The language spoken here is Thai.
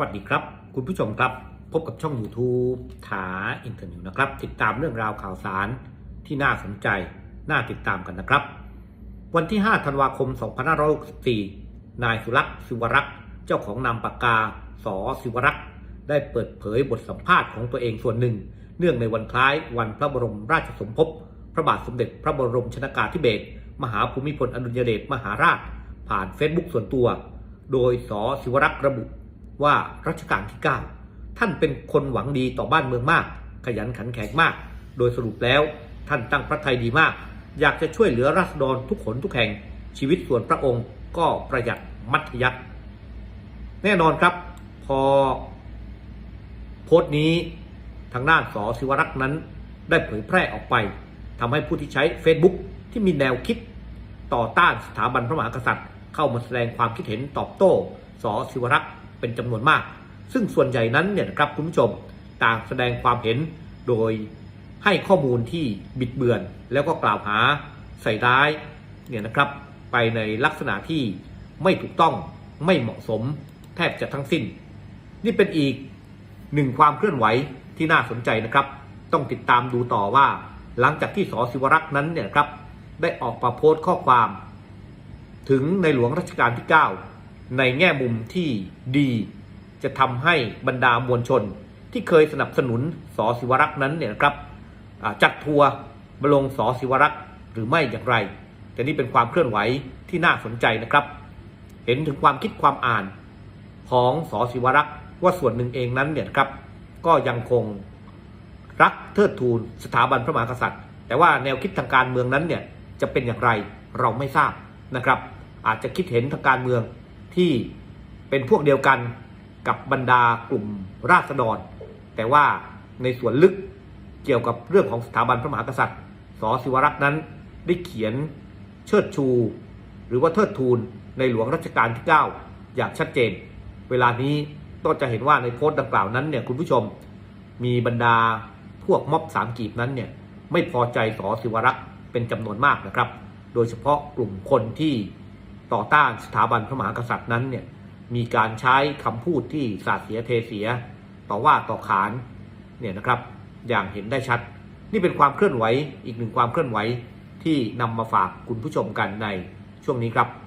วัสดีครับ คุณผู้ชมครับ พบกับช่อง YouTube ถาอินเทอร์นิวนะครับ ติดตามเรื่องราวข่าวสารที่น่าสนใจ น่าติดตามกันนะครับ วันที่ 5 ธันวาคม 2564 นายสุรักษ์ศิวรักษ์เจ้าของนามปากกาสอศิวรักษ์ได้เปิดเผยบทสัมภาษณ์ของตัวเองส่วนหนึ่ง เนื่องในวันคล้ายวันพระบรมราชสมภพพระบาทสมเด็จพระบรมชนากาธิเบศรมหาภูมิพลอดุลยเดชมหาราช ผ่านเฟซบุ๊กส่วนตัว โดยสอศิวรักษ์ระบุ ว่ารัชกาลที่ 9 ท่านเป็นคนหวังดีต่อบ้านเมืองมาก ขยันขันแข็งมาก โดยสรุปแล้วท่านตั้งพระทัยดีมาก อยากจะช่วยเหลือราษฎรทุกขนทุกแห่ง ชีวิตส่วนพระองค์ก็ประหยัดมัธยัติแน่นอนครับพอโพสต์นี้ทางด้านสอศิวรักษ์นั้น ได้เผยแพร่ออกไปทำให้ผู้ที่ใช้ Facebook ที่มีแนวคิดต่อต้านสถาบันพระมหากษัตริย์ เข้ามาแสดงความคิดเห็นตอบโต้สอศิวรักษ์ เป็นจำนวนมาก ซึ่งส่วนใหญ่นั้นเนี่ยครับคุณผู้ชมต่างแสดงความเห็นโดยให้ข้อมูลที่บิดเบือน แล้วก็กล่าวหาใส่ร้ายเนี่ยนะครับไปในลักษณะที่ไม่ถูกต้องไม่เหมาะสมแทบจะทั้งสิ้น นี่เป็นอีกหนึ่งความเคลื่อนไหวที่น่าสนใจนะครับ ต้องติดตามดูต่อว่า หลังจากที่สศิวรักษ์นั้นเนี่ยครับได้ออกมาโพสต์ข้อความ ถึงในหลวงรัชกาลที่ 9 ในแง่มุมที่ดี จะทำให้บรรดามวลชน ที่เคยสนับสนุนสอศิวรักษ์นั้นเนี่ยครับจัดทัวร์มาลงสอศิวรักษ์หรือไม่อย่างไร แต่นี่เป็นความเคลื่อนไหวที่น่าสนใจนะครับ เห็นถึงความคิดความอ่านของสอศิวรักษ์ว่าส่วนหนึ่งเองนั้นเนี่ยครับ ก็ยังคงรักเทิดทูนสถาบันพระมหากษัตริย์ แต่ว่าแนวคิดทางการเมืองนั้นเนี่ยจะเป็นอย่างไรเราไม่ทราบนะครับ อาจจะคิดเห็นทางการเมือง ที่เป็นพวกเดียวกันกับบรรดากลุ่มราษฎร แต่ว่าในส่วนลึกเกี่ยวกับเรื่องของสถาบันพระมหากษัตริย์สอศิวรักษ์นั้นได้เขียนเชิดชู หรือว่าเทิดทูนในหลวงรัชกาลที่ 9 อย่างชัดเจน เวลานี้ก็จะเห็นว่าในโพสต์ดังกล่าวนั้นเนี่ยคุณผู้ชมมีบรรดาพวกม็อบสามกีบนั้นเนี่ยไม่พอใจสอศิวรักษ์เป็นจำนวนมากนะครับ โดยเฉพาะกลุ่มคนที่ ต่อต้านสถาบันพระมหากษัตริย์นั้นเนี่ยมีการใช้คำพูดที่สาดเสียเทเสีย ต่อว่าต่อขานเนี่ยนะครับอย่างเห็นได้ชัด นี่เป็นความเคลื่อนไหวอีกหนึ่งความเคลื่อนไหวที่นำมาฝากคุณผู้ชมกันในช่วงนี้ครับ